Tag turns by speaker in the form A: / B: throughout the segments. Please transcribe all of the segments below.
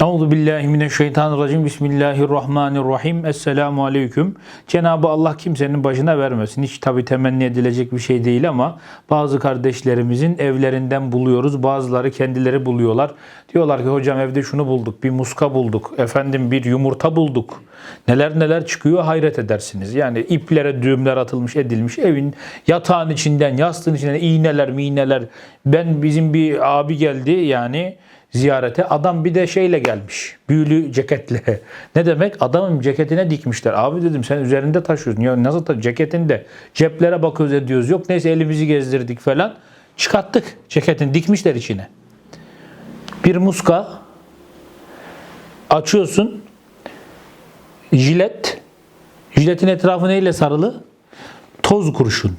A: Euzu billahi mineşşeytanirracim. Bismillahirrahmanirrahim. Esselamu aleyküm. Cenabı Allah kimsenin başına vermesin. Hiç tabi temenni edilecek bir şey değil ama bazı kardeşlerimizin evlerinden buluyoruz. Bazıları kendileri buluyorlar. Diyorlar ki hocam evde şunu bulduk. Bir muska bulduk. Efendim bir yumurta bulduk. Neler neler çıkıyor hayret edersiniz. Yani iplere düğümler atılmış edilmiş evin yatağın içinden yastığın içinden iğneler miğneler. Ben bizim bir abi geldi yani ziyarete. Adam bir de şeyle gelmiş. Büyülü ceketle. Ne demek? Adamın ceketine dikmişler. Abi dedim sen üzerinde taşıyorsun. Ya nasıl taşı? Ceketinde. Ceplere bakıyoruz ediyoruz. Yok neyse elimizi gezdirdik falan. Çıkarttık ceketini dikmişler içine. Bir muska açıyorsun. Jilet. Jiletin etrafı neyle sarılı? Toz kurşun.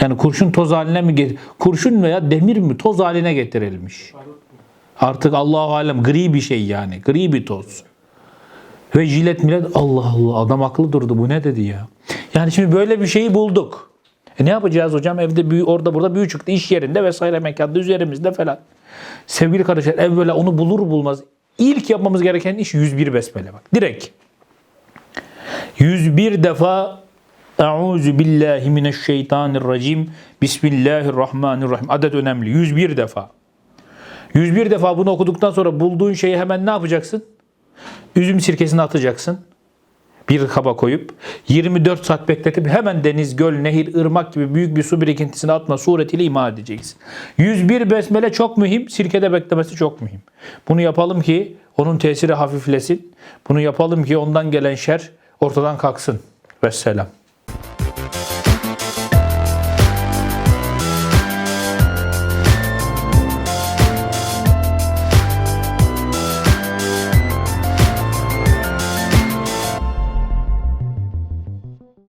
A: Yani kurşun toz haline mi get- kurşun veya demir mi toz haline getirilmiş. Artık Allahu alem gri bir şey yani. Gri bir toz. Ve jilet millet Allah Allah adam akıllı durdu bu ne dedi ya. Yani şimdi böyle bir şeyi bulduk. E ne yapacağız hocam? Evde büyü, orada burada büyü çıktı. iş yerinde vesaire mekanda üzerimizde falan. Sevgili kardeşler evvela onu bulur bulmaz ilk yapmamız gereken iş 101 besmele bak. Direkt. 101 defa Euzu billahi mineşşeytanirracim. Bismillahirrahmanirrahim. Adet önemli. 101 defa. 101 defa bunu okuduktan sonra bulduğun şeyi hemen ne yapacaksın? Üzüm sirkesini atacaksın. Bir kaba koyup 24 saat bekletip hemen deniz, göl, nehir, ırmak gibi büyük bir su birikintisine atma suretiyle ima edeceksin. 101 besmele çok mühim, sirkede beklemesi çok mühim. Bunu yapalım ki onun tesiri hafiflesin. Bunu yapalım ki ondan gelen şer ortadan kalksın. Vesselam.